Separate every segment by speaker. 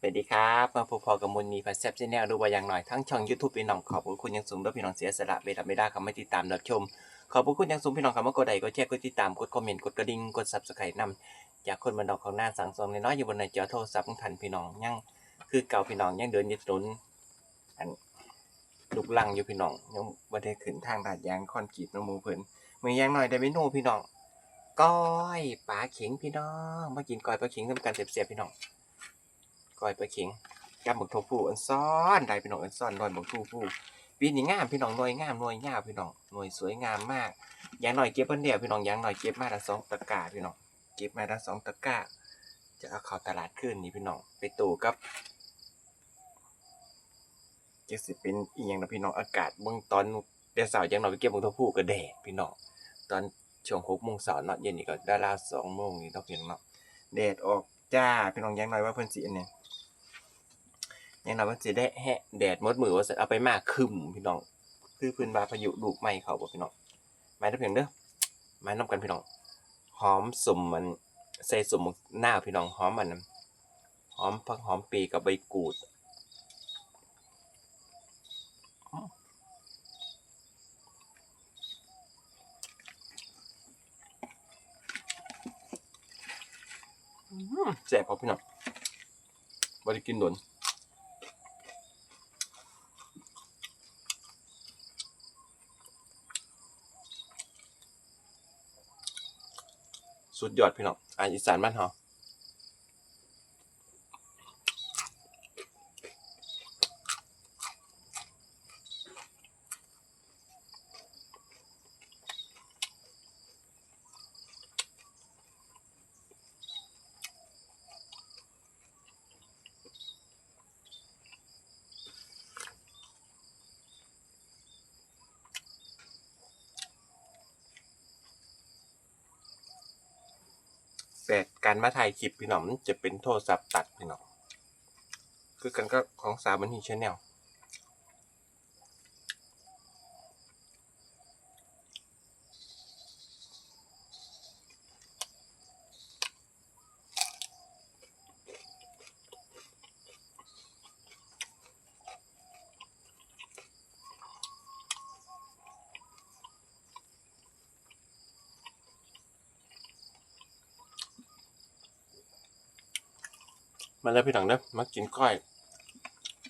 Speaker 1: สวัสดีครับมาพบพอกับมุนนีพัสเซฟชแนลดูว่าอย่างหน่อยทั้งช่อง YouTube พี่น้องขอบคุณยังสูงด้วยพี่น้องเสียสละเวลาไม่ได้คำไม่ติดตามรับชม ขอบคุณยังสูงพี่น้องคำว่ากดไลค์กดแชร์กดติดตามกดคอมเมนต์กดกระดิ่งกดซับสไครต์นำจากคนบันดอกของหน้าสังสมน้อยอยู่บนในจอโทรศัพท์ของท่านพี่น้องยังคือเก่าพี่น้องยังเดินยึดถนนอันลุกลังอยู่พี่น้องยังบ่ได้ขึ้นทางลาดยางคอนกรีตน้องหมูเพิ่นมือยังหน่อยได้เมนูพี่น้องก้อยปลาเข็งพี่น้องมากินก้อยปลาเข็งทำกันเสียบๆพี่น้อง ก้อยปลาเข็งกับหมึกโทฟูอันซ้อนได้พี่น้องอันซ้อนดอยหมึกโทฟูปีนี้งามพี่น้องหน่วยงามหน่วยยาวพี่น้องหน่วยสวยงามมากอย่างหน่อยเก็บเพิ่นเดียวพี่น้องอย่างหน่อยเก็บมาละสองตะกร้าพี่น้องเก็บมาละสองตะกร้า จะเอาเข้าตลาดขึ้นนี่พี่น้องไปตู่กับจะสิเป็นอีหยังนะพี่น้องอากาศเบิ่งตอนเดี๋ยวสาร์อย่างหน่อยไปเก็บหมึกโทฟูก็แดดพี่น้องตอนช่วงหกโมงเสาร์เนาะเย็นนี่ก็ได้ราสองโมงนี่ต้องเพียงเนาะแดดออกจ้าพี่น้องย่างหน่อยว่าเพิ่นสิอันนี้ ยังเราก็จะได้แหะแดดมดมือว่าจะเอาไปมากคึมพี่น้องคือพื้นบาพายุลูกไหม้เขาบ่พี่น้องไม้ตะเพียงเด้อไม้น้ำกันพี่น้องหอมสมมันใส่สมหน้าพี่น้องหอมมันหอมพักหอมปีกับใบกูดอื้อแซ่บพอพี่น้องบ่ได้กินโดน สุดยอดพี่น้องอาหารอีสานบ้านเฮา แต่การมาถ่ายคลิปพี่หนอมจะเป็นโทรศัพท์ตัดพี่หนอมคือกันก็ของสาบันทีชแนล มาแล้วพี่น้องเด้อมากินก้อย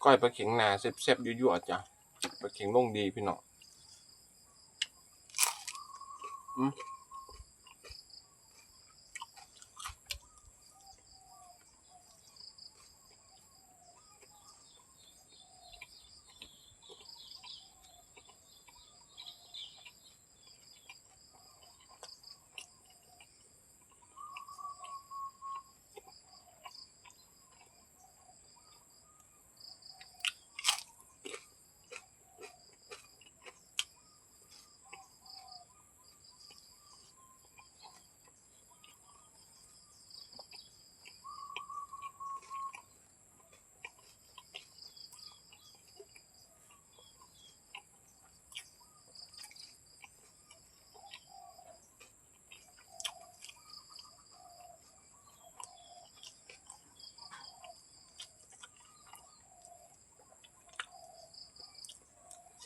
Speaker 1: ก้อยปลาเข็งนาเซ็บๆยั่วๆจ้ะปลาเข็งลงดีพี่น้องอืม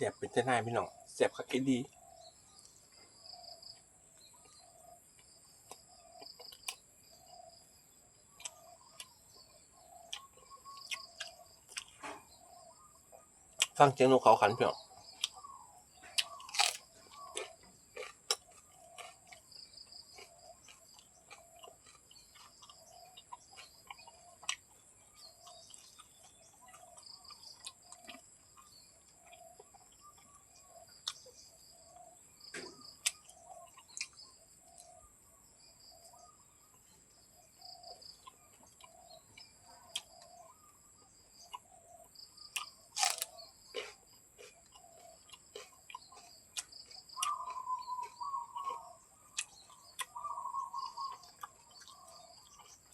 Speaker 1: สียบเป็นเจ้านายพี่น้องเสียบคักดีฟังเสียงนกเขาขันเพียง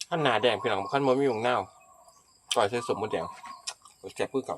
Speaker 1: ขั้นหนาแดงพี่น้องขั้นมันไม่ยงเน่าก่อยใช้สมมติแดงแซ่บพื้นก่อ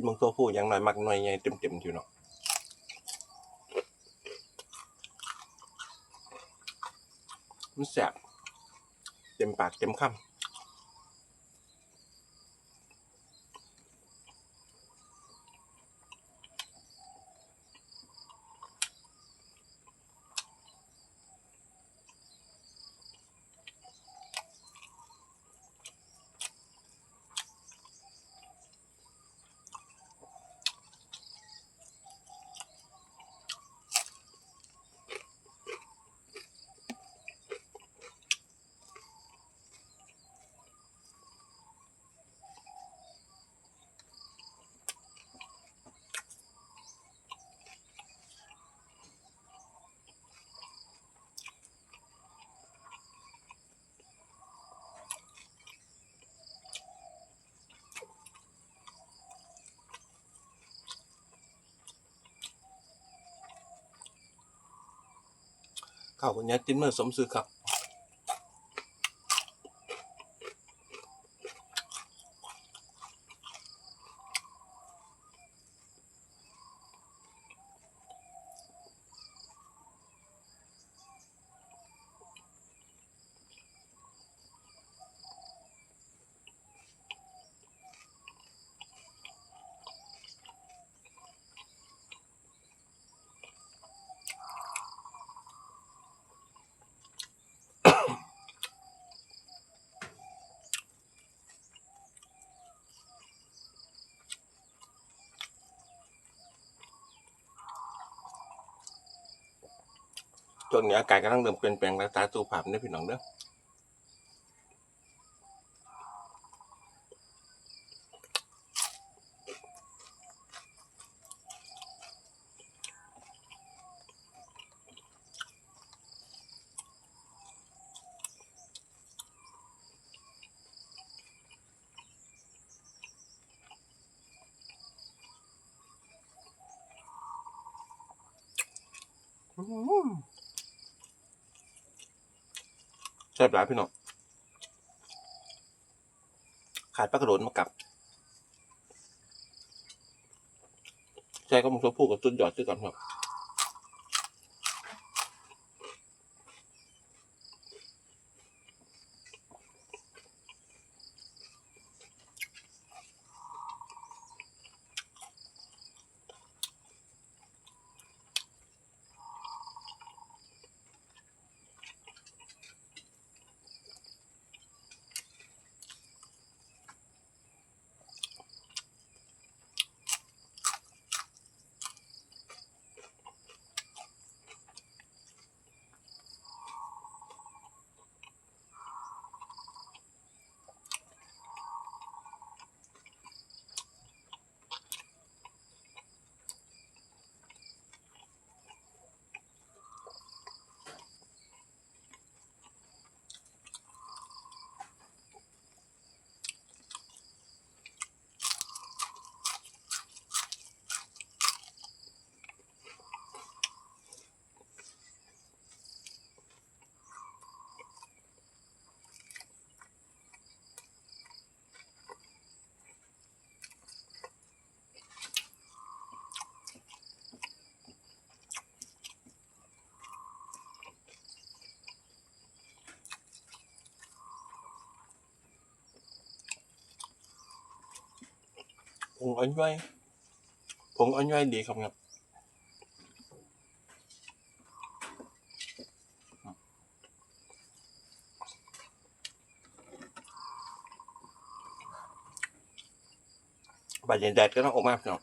Speaker 1: กินมังตัวผู้อย่างหน่อยมักหน่อยใหญ่เต็มๆอยู่เนาะมันแสบเต็มปากเต็มคำ ข้าวคนนี้จิ้มเมื่อสมซื้อครับ ช่วงนี้อากาศกำลังเริ่มเปลี่ยนแปลงรักษาสุขภาพเด้อพี่น้องเด้ออืมแซ่บหลายพี่น้องขาดปลากระโดดมากับใช่ก็มึงชอบพูดกับจุดยอดด้วยกันครับ ผงอ่อนย่อยผงอ่อนย่อยดีครับครับบาดเย็นแดดก็ต้องออกมาพี่น้อง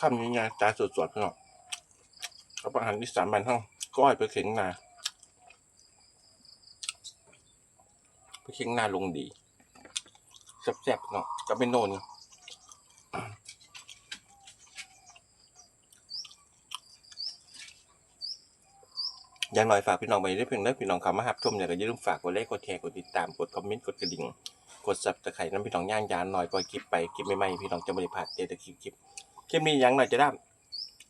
Speaker 1: ข้ามนี้ไงจานสดๆพี่น้องกับอาหารที่สามบันเท่าก้อยไปเข็งนาไปเข็งนาลงดีแซ่บๆเนาะกับเป็นโนนอย่างหน่อยฝากพี่น้องไปได้เพียงได้พี่น้องคำมาหับชมเนี่ยก็อย่าลืมฝากกดไลค์กดแชร์กดติดตามกดคอมเมนต์กดกระดิ่งกดซับสไครต์น้ำพี่น้องย่างยานหน่อยปล่อยคลิปไปคลิปใหม่ๆพี่น้องจะบริพลาดเจอแต่คลิปคลิป คลิปนี้ยังหน่อยจะได้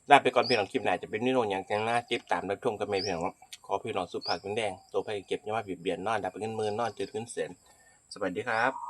Speaker 1: ได้ไปก่อนพี่น้องคลิปไหนจะเป็นนิโนอย่างแกงหน้าจิบตามรับชมกันไหมพี่น้องขอพี่น้องสุภาพคุณแดงตัวไปเก็บยามาบีบเบียนนอนดับเป็นเงินมือนอนจืดเงินเสียนสวัสดีครับ